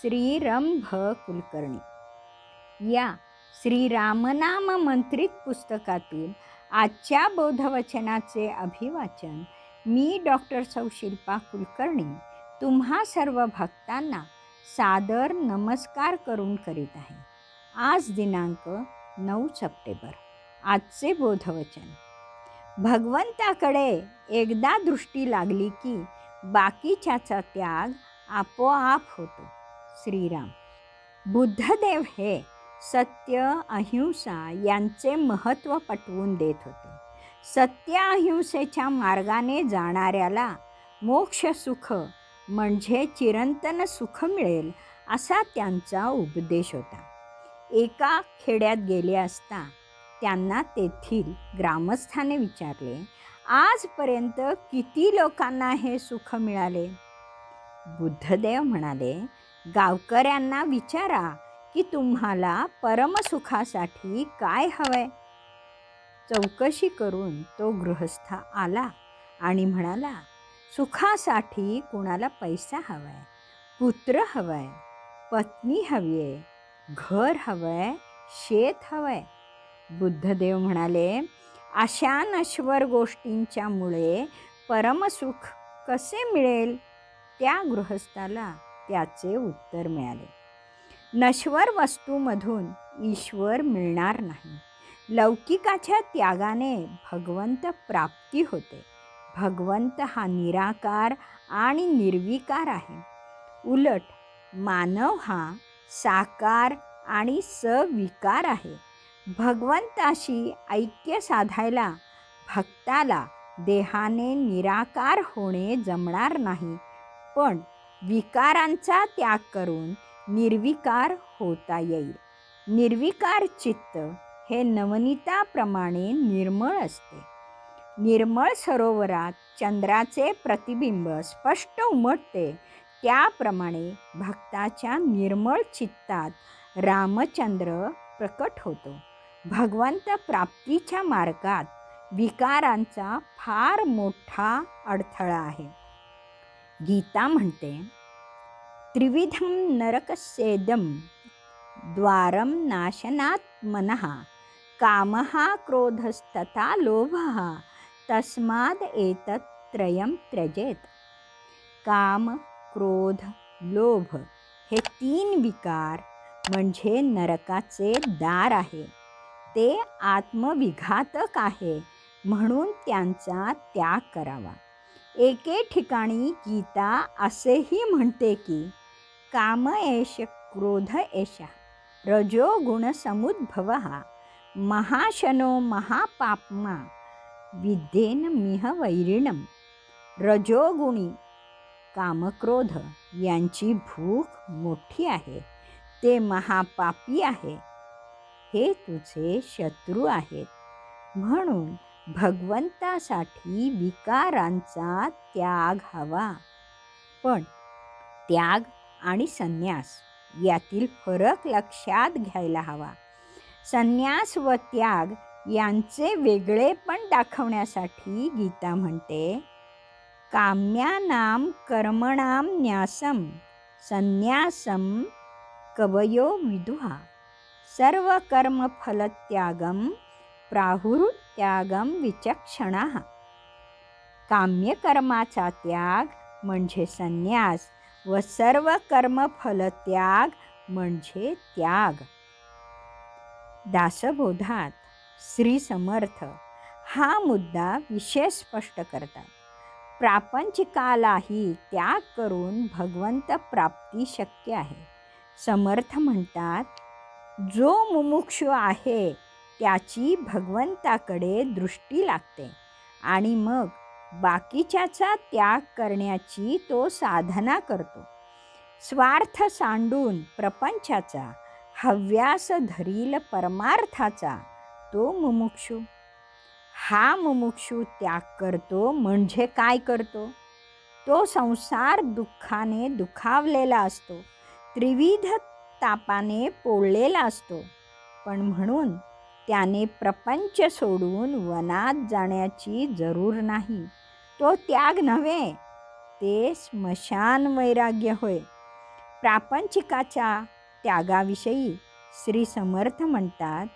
श्रीरंभ कुलकर्णी या श्रीरामनाम मंत्रित पुस्तकातील आजच्या बोधवचनाचे अभिवाचन मी डॉक्टर सौ शिल्पा कुलकर्णी तुम्हा सर्व भक्तांना सादर नमस्कार करून करीत आहे. आज दिनांक नऊ सप्टेंबर आजचे बोधवचन. भगवंताकडे एकदा दृष्टी लागली की बाकीच्याचा त्याग आपोआप होतो. श्रीराम. बुद्धदेव हे सत्य अहिंसा यांचे महत्त्व पटवून देत होते. सत्य अहिंसेच्या मार्गाने जाणाऱ्याला मोक्ष सुख म्हणजे चिरंतन सुख मिळेल असा त्यांचा उपदेश होता. एका खेड्यात गेले असता त्यांना तेथील ग्रामस्थाने विचारले आजपर्यंत किती लोकांना हे सुख मिळाले? बुद्धदेव म्हणाले गावकऱ्यांना विचारा की तुम्हाला परमसुखासाठी काय हवंय. चौकशी करून तो गृहस्थ आला आणि म्हणाला सुखासाठी कुणाला पैसा हवाय? पुत्र हवाय? पत्नी हवी आहे घर हवंय? शेत हवंय? बुद्धदेव म्हणाले अशा नश्वर गोष्टींच्यामुळे परमसुख कसे मिळेल? त्या गृहस्थाला त्याचे उत्तर मिळाले. नश्वर वस्तूमधून ईश्वर मिळणार नाही. लौकिकाच्या त्यागाने भगवंत प्राप्ती होते. भगवंत हा निराकार आणि निर्विकार आहे. उलट मानव हा साकार आणि सविकार आहे. भगवंताशी ऐक्य साधायला भक्ताला देहाने निराकार होणे जमणार नाही. पण विकारांचा त्याग करून निर्विकार होता येईल. निर्विकार चित्त हे नवनीताप्रमाणे निर्मळ असते. निर्मळ सरोवरात चंद्राचे प्रतिबिंब स्पष्ट उमटते. त्याप्रमाणे भक्ताच्या निर्मळ चित्तात रामचंद्र प्रकट होतो. भगवंत प्राप्तीच्या मार्गात विकारांचा फार मोठा अडथळा आहे. गीता म्हणते त्रिविधम नरकसेदम द्वारम नाशनात मनः कामहा क्रोधस्तथा लोभः तस्माद एतत् त्रयम त्यजेत। काम क्रोध लोभ हे तीन विकार म्हणजे नरकाचे दार आहे. ते आत्मविघातक आहे म्हणून त्यांचा त्याग करावा. एके ठिकाणी गीता असेही म्हणते की काम एष क्रोध एषा रजोगुण समुद्भव महाशनो महापापमा विद्येन मिह वैरिणम रजोगुणी कामक्रोध यांची भूक मोठी आहे ते महापापी आहे हे तुझे शत्रू आहेत म्हणून भगवंतासाठी विकारांचा त्याग हवा. पण त्याग आणि संन्यास यातील फरक लक्षात घ्यायला हवा. संन्यास व त्याग यांचे वेगळेपण दाखवण्यासाठी गीता म्हणते काम्यानाम कर्मणाम न्यासम संन्यासम कवयो विदुहा. सर्व कर्मफलत्यागम प्राहुरुत्यागम विचक्षणा। काम्यकर्माचा त्याग म्हणजे संन्यास व सर्व कर्मफलत्याग म्हणजे त्याग। दासबोधात श्री समर्थ हा मुद्दा विशेष स्पष्ट करतात। प्रापंचिकालाही त्याग करून भगवंत प्राप्ती शक्य आहे। समर्थ म्हणतात जो मुमुक्षु आहे त्याची भगवंताकडे दृष्टी लागते आणि मग बाकीच्याचा त्याग करण्याची तो साधना करतो. स्वार्थ सांडून प्रपंचाचा हव्यास धरील परमार्थाचा तो मुमुक्षू. हा मुमुक्षू त्याग करतो म्हणजे काय करतो? तो संसार दुःखाने दुखावलेला असतो त्रिविध तापाने पोळलेला असतो. पण म्हणून त्याने प्रपंच सोडून वनात जाण्याची जरूर नाही. तो त्याग नव्हे ते स्मशान वैराग्य होय. प्रापंचिकाच्या त्यागाविषयी श्री समर्थ म्हणतात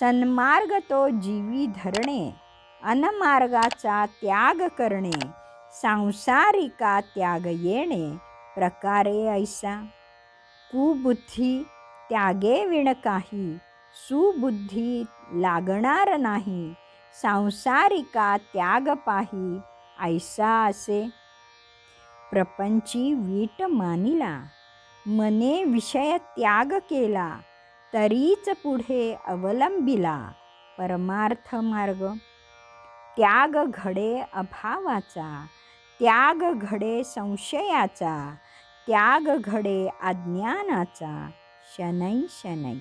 सन्मार्ग तो जीवी धरणे अनमार्गाचा त्याग करणे सांसारिका त्याग येणे प्रकारे ऐसा. कुबुद्धी त्यागे विण काही सुबुद्धी लागणार नाही. सांसारिका त्याग पाही ऐसा असे. प्रपंची वीट मानिला मने विषय त्याग केला तरीच पुढे अवलंबिला परमार्थ मार्ग. त्याग घडे अभावाचा त्याग घडे संशयाचा त्याग घडे अज्ञानाचा शनै शनै.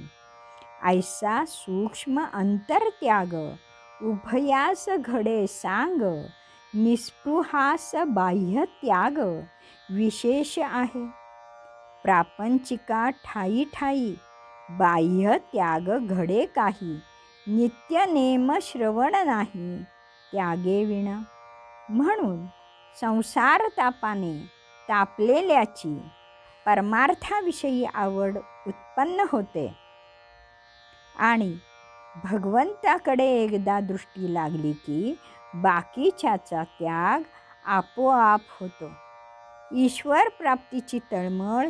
ऐसा सूक्ष्म अंतरत्याग उभयास घडे सांग निस्पृहास बाह्य त्याग विशेष आहे. प्रापंचिका ठाई ठाई बाह्य त्याग घडे काही नित्य नेम श्रवण नाही त्यागे विण. म्हणून संसार तापाने तापलेल्याची परमार्थाविषयी आवड उत्पन्न होते. आणि भगवंताकडे एकदा दृष्टी लागली की बाकीच्याचा त्याग आपोआप होतो. ईश्वर प्राप्तीची तळमळ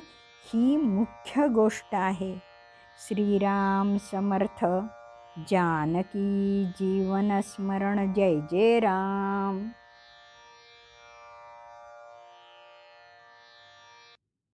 ही मुख्य गोष्ट आहे. श्रीराम समर्थ. जानकी जीवनस्मरण जय जय राम.